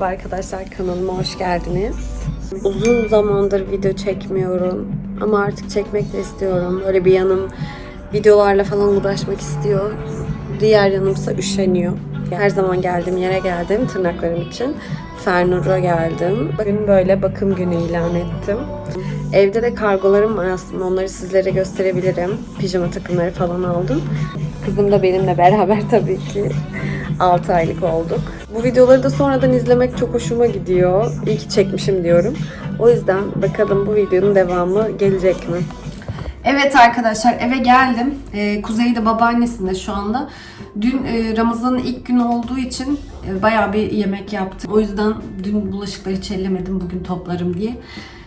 Merhaba arkadaşlar kanalıma hoş geldiniz. Uzun zamandır video çekmiyorum ama artık çekmek de istiyorum. Böyle bir yanım videolarla falan uğraşmak istiyor. Diğer yanımsa üşeniyor. Her zaman geldiğim yere geldim tırnaklarım için. Fernur'a geldim. Bugün böyle bakım günü ilan ettim. Evde de kargolarım var aslında. Onları sizlere gösterebilirim. Pijama takımları falan aldım. Kızım da benimle beraber tabii ki. 6 aylık olduk. Bu videoları da sonradan izlemek çok hoşuma gidiyor. İyi ki çekmişim diyorum. O yüzden bakalım bu videonun devamı gelecek mi? Evet arkadaşlar eve geldim. Ee, Kuzey de babaannesinde şu anda. Dün e, Ramazan'ın ilk günü olduğu için e, bayağı bir yemek yaptım. O yüzden dün bulaşıkları hiç bugün toplarım diye.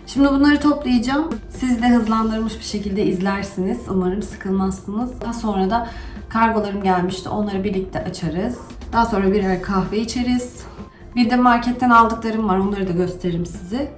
Şimdi bunları toplayacağım. Siz de hızlandırılmış bir şekilde izlersiniz. Umarım sıkılmazsınız. Daha sonra da kargolarım gelmişti. Onları birlikte açarız. Daha sonra birer kahve içeriz. Bir de marketten aldıklarım var. Onları da gösteririm size.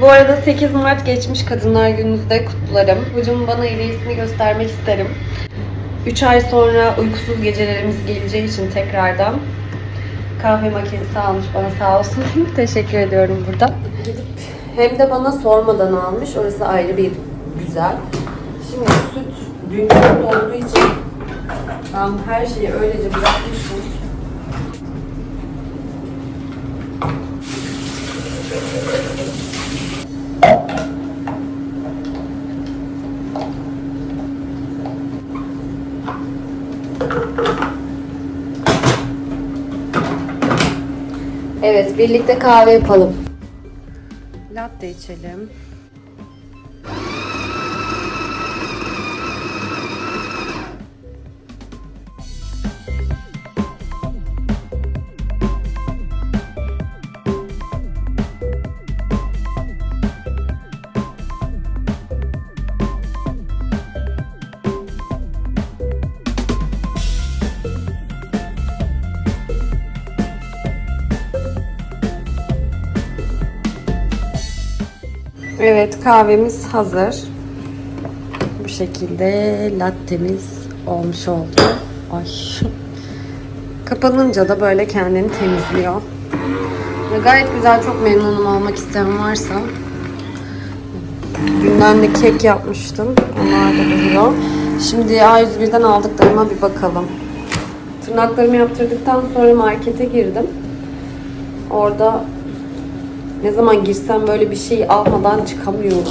Bu arada 8 Mart geçmiş Kadınlar Günü'nde kutlarım. Hocam bana hediyesini göstermek isterim. 3 ay sonra uykusuz gecelerimiz geleceği için tekrardan kahve makinesi almış bana sağ olsun. Teşekkür ediyorum burada. Gidip hem de bana sormadan almış. Orası ayrı bir güzel. Şimdi süt dün süt olduğu için ben her şeyi öylece bırakmışım. Evet, birlikte kahve yapalım. Latte içelim. Evet kahvemiz hazır. Bu şekilde lattemiz olmuş oldu. Ay. Kapanınca da böyle kendini temizliyor. Ve gayet güzel çok memnunum olmak isteyen varsa. Dünden de kek yapmıştım. Onlar da duruyor. Şimdi A101'den aldıklarıma bir bakalım. Tırnaklarımı yaptırdıktan sonra markete girdim. Orada ne zaman girsem böyle bir şey almadan çıkamıyorum.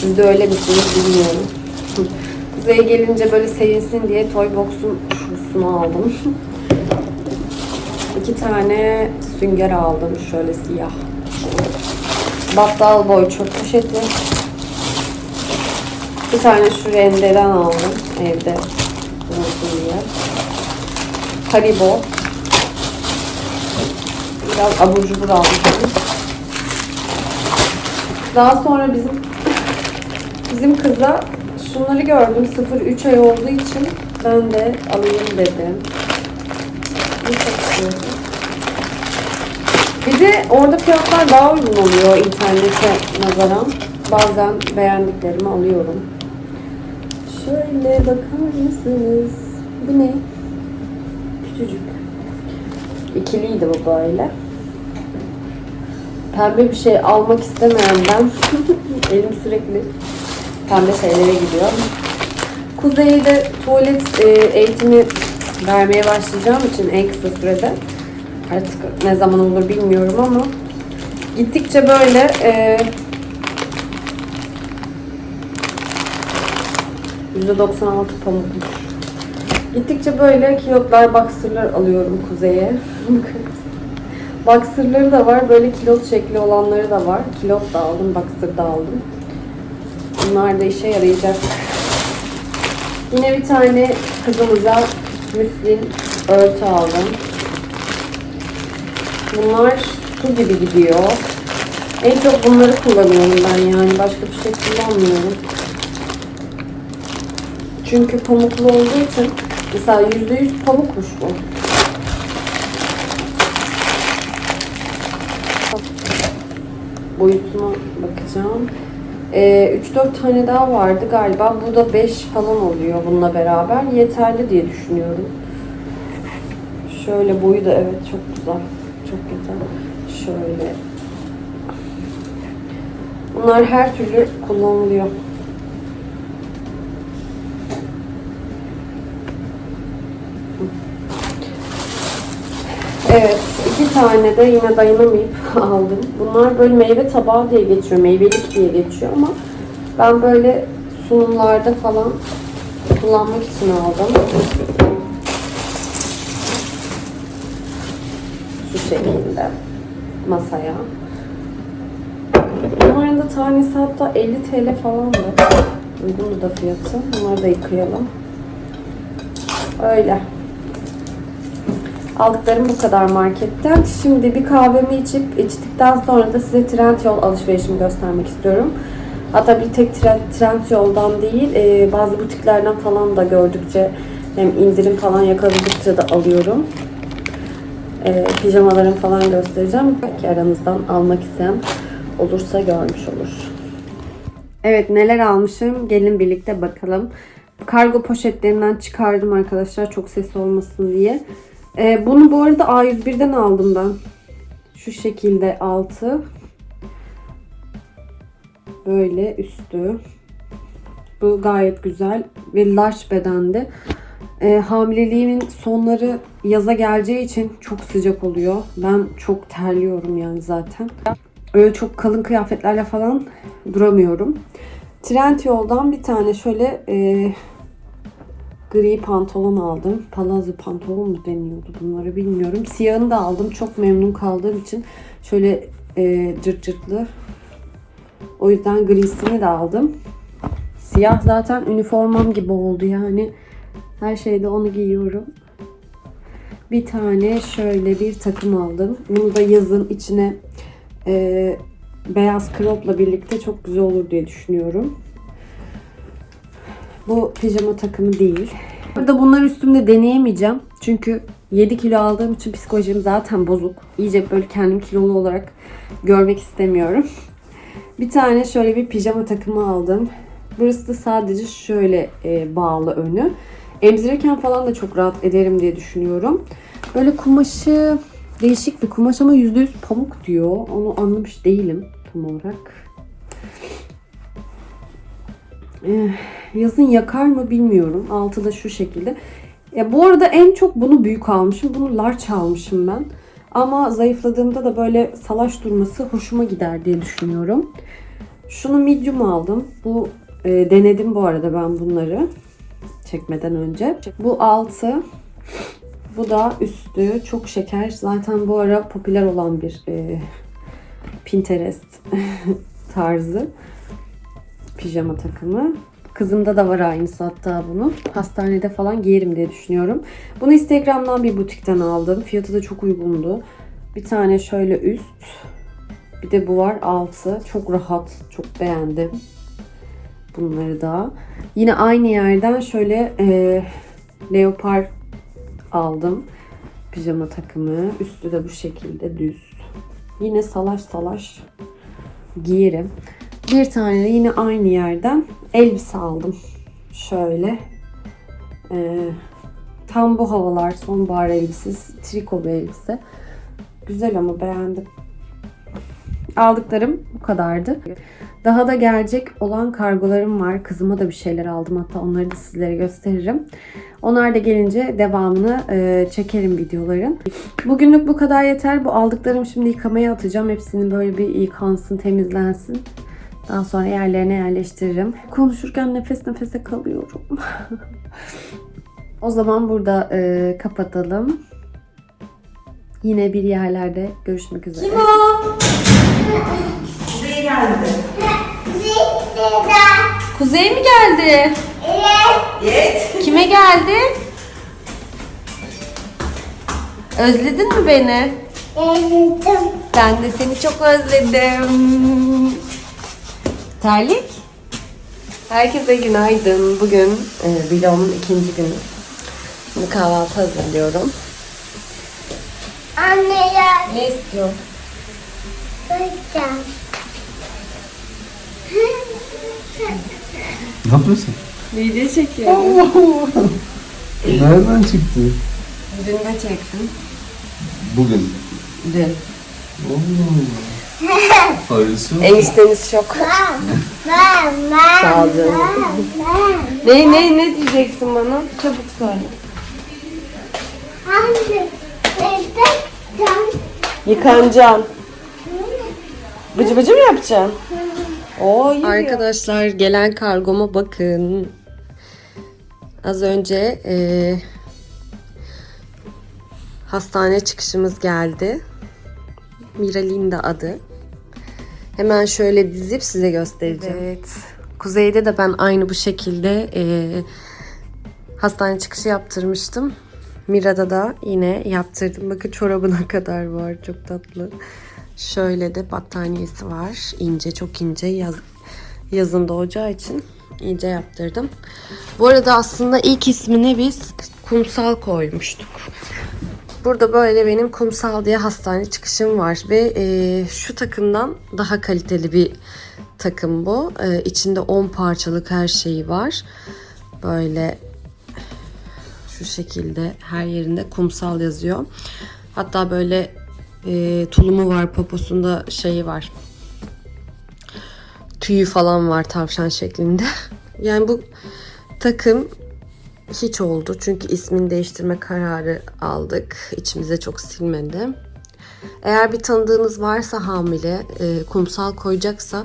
Siz de öyle misiniz bilmiyorum. Kuzey gelince böyle sevinsin diye Toybox'un şusunu aldım. İki tane sünger aldım şöyle siyah. Battal boy çöp poşeti. Bir tane şu rendeden aldım evde. Haribo. Biraz abur cubur aldım. Daha sonra bizim bizim kıza şunları gördüm. 0-3 ay olduğu için ben de alayım dedim. Bir de orada fiyatlar daha uygun oluyor internete nazaran. Bazen beğendiklerimi alıyorum. Şöyle bakar mısınız? Bu ne? Küçücük. İkiliydi bu böyle. Pembe bir şey almak istemeyen ben elim sürekli pembe şeylere gidiyor. Kuzey'e de tuvalet e, eğitimi vermeye başlayacağım için en kısa sürede artık ne zaman olur bilmiyorum ama gittikçe böyle e, %96 pamukmuş. Gittikçe böyle kilotlar, boxer'lar alıyorum Kuzey'e. boxer'ları da var, böyle kilot şekli olanları da var. Kilot da aldım, boxer da aldım. Bunlar da işe yarayacak. Yine bir tane kızımıza müslin örtü aldım. Bunlar su gibi gidiyor. En çok bunları kullanıyorum ben yani. Başka bir şey kullanmıyorum. Çünkü pamuklu olduğu için mesela yüzde yüz pamukmuş bu. Boyutuna bakacağım. Ee, 3-4 tane daha vardı galiba. Bu da 5 falan oluyor bununla beraber. Yeterli diye düşünüyorum. Şöyle boyu da evet çok güzel. Çok güzel. Şöyle. Bunlar her türlü kullanılıyor. Evet, iki tane de yine dayanamayıp aldım. Bunlar böyle meyve tabağı diye geçiyor, meyvelik diye geçiyor ama ben böyle sunumlarda falan kullanmak için aldım. Şu şekilde masaya. Bunların da tanesi hatta 50 TL falandı. Uygundu da fiyatı. Bunları da yıkayalım. Öyle. Aldıklarım bu kadar marketten. Şimdi bir kahvemi içip içtikten sonra da size Trendyol alışverişimi göstermek istiyorum. Hatta bir tek Trend, Trendyol'dan değil, e, bazı butiklerden falan da gördükçe hem indirim falan yakaladıkça da alıyorum. E, pijamalarımı falan göstereceğim. Belki aranızdan almak isteyen olursa görmüş olur. Evet neler almışım gelin birlikte bakalım. Kargo poşetlerinden çıkardım arkadaşlar çok ses olmasın diye. Ee, bunu bu arada A101'den aldım ben. Şu şekilde altı. Böyle üstü. Bu gayet güzel ve large bedende. Ee, hamileliğimin sonları yaza geleceği için çok sıcak oluyor. Ben çok terliyorum yani zaten. Öyle çok kalın kıyafetlerle falan duramıyorum. Trendyol'dan bir tane şöyle e, gri pantolon aldım. Palazzo pantolon mu deniyordu bunları bilmiyorum. Siyahını da aldım. Çok memnun kaldığım için şöyle e, cırt cırtlı. O yüzden grisini de aldım. Siyah zaten üniformam gibi oldu yani. Her şeyde onu giyiyorum. Bir tane şöyle bir takım aldım. Bunu da yazın içine e, beyaz cropla birlikte çok güzel olur diye düşünüyorum. Bu pijama takımı değil. Burada bunlar üstümde deneyemeyeceğim. Çünkü 7 kilo aldığım için psikolojim zaten bozuk. İyice böyle kendim kilolu olarak görmek istemiyorum. Bir tane şöyle bir pijama takımı aldım. Burası da sadece şöyle e, bağlı önü. Emzirirken falan da çok rahat ederim diye düşünüyorum. Böyle kumaşı değişik bir kumaş ama %100 pamuk diyor. Onu anlamış değilim tam olarak. Yazın yakar mı bilmiyorum. Altı da şu şekilde. Ya bu arada en çok bunu büyük almışım. Bunu large almışım ben. Ama zayıfladığımda da böyle salaş durması hoşuma gider diye düşünüyorum. Şunu medium aldım. Bu e, denedim bu arada ben bunları çekmeden önce. Bu altı. Bu da üstü. Çok şeker. Zaten bu ara popüler olan bir e, Pinterest tarzı pijama takımı. Kızımda da var aynısı hatta bunu. Hastanede falan giyerim diye düşünüyorum. Bunu Instagram'dan bir butikten aldım. Fiyatı da çok uygundu. Bir tane şöyle üst. Bir de bu var altı. Çok rahat. Çok beğendim. Bunları da. Yine aynı yerden şöyle e, leopar aldım. Pijama takımı. Üstü de bu şekilde düz. Yine salaş salaş giyerim. Bir tane de yine aynı yerden elbise aldım. Şöyle. Ee, Tam bu havalar sonbahar elbisesi, triko bir elbise. Güzel ama beğendim. Aldıklarım bu kadardı. Daha da gelecek olan kargolarım var. Kızıma da bir şeyler aldım. Hatta onları da sizlere gösteririm. Onlar da gelince devamını e, çekerim videoların. Bugünlük bu kadar yeter. Bu aldıklarım şimdi yıkamaya atacağım. Hepsini böyle bir yıkansın, temizlensin. Daha sonra yerlerine yerleştiririm. Konuşurken nefes nefese kalıyorum. o zaman burada e, kapatalım. Yine bir yerlerde görüşmek üzere. Kuzey geldi. Kuzey mi geldi? Yet. Kime geldi? Özledin mi beni? Ben de seni çok özledim. Terlik? Herkese günaydın. Bugün e, vlogumun ikinci günü. Şimdi kahvaltı hazırlıyorum. Anneler Ne istiyorsun? bakacağım. Ne yapıyorsun? Video çekiyorum. Nereden çıktı? Dün de çektim. Bugün. Dün. Oo. Hayırlısı olsun. Enişteniz çok. Ben, ben, ben, Sağ ol canım. Ne ne ne diyeceksin bana? Çabuk söyle. Yıkanacaksın. Bıcı bıcı mı yapacaksın? Oo, Arkadaşlar gelen kargoma bakın. Az önce eee, hastane çıkışımız geldi. Miralinda adı. Hemen şöyle dizip size göstereceğim. Evet. Kuzey'de de ben aynı bu şekilde eee, hastane çıkışı yaptırmıştım. Mira'da da yine yaptırdım. Bakın çorabına kadar var. Çok tatlı. Şöyle de battaniyesi var. İnce, çok ince. Yaz, yazın doğacağı için ince yaptırdım. Bu arada aslında ilk ismini biz kumsal koymuştuk. Burada böyle benim kumsal diye hastane çıkışım var ve e, şu takımdan daha kaliteli bir takım bu. E, içinde 10 parçalık her şeyi var. Böyle şu şekilde her yerinde kumsal yazıyor. Hatta böyle e, tulumu var poposunda şeyi var. Tüyü falan var tavşan şeklinde. Yani bu takım hiç oldu. Çünkü ismini değiştirme kararı aldık. İçimize çok silmedi. Eğer bir tanıdığınız varsa hamile, e, kumsal koyacaksa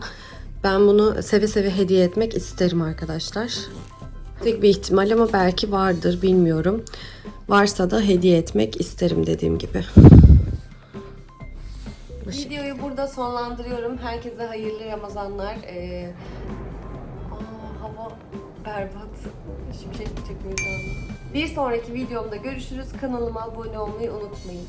ben bunu seve seve hediye etmek isterim arkadaşlar. Tek bir ihtimal ama belki vardır bilmiyorum. Varsa da hediye etmek isterim dediğim gibi. Videoyu burada sonlandırıyorum. Herkese hayırlı Ramazanlar. Ee, berbat. Hiçbir şey çekmiyor şu. Bir sonraki videomda görüşürüz. Kanalıma abone olmayı unutmayın.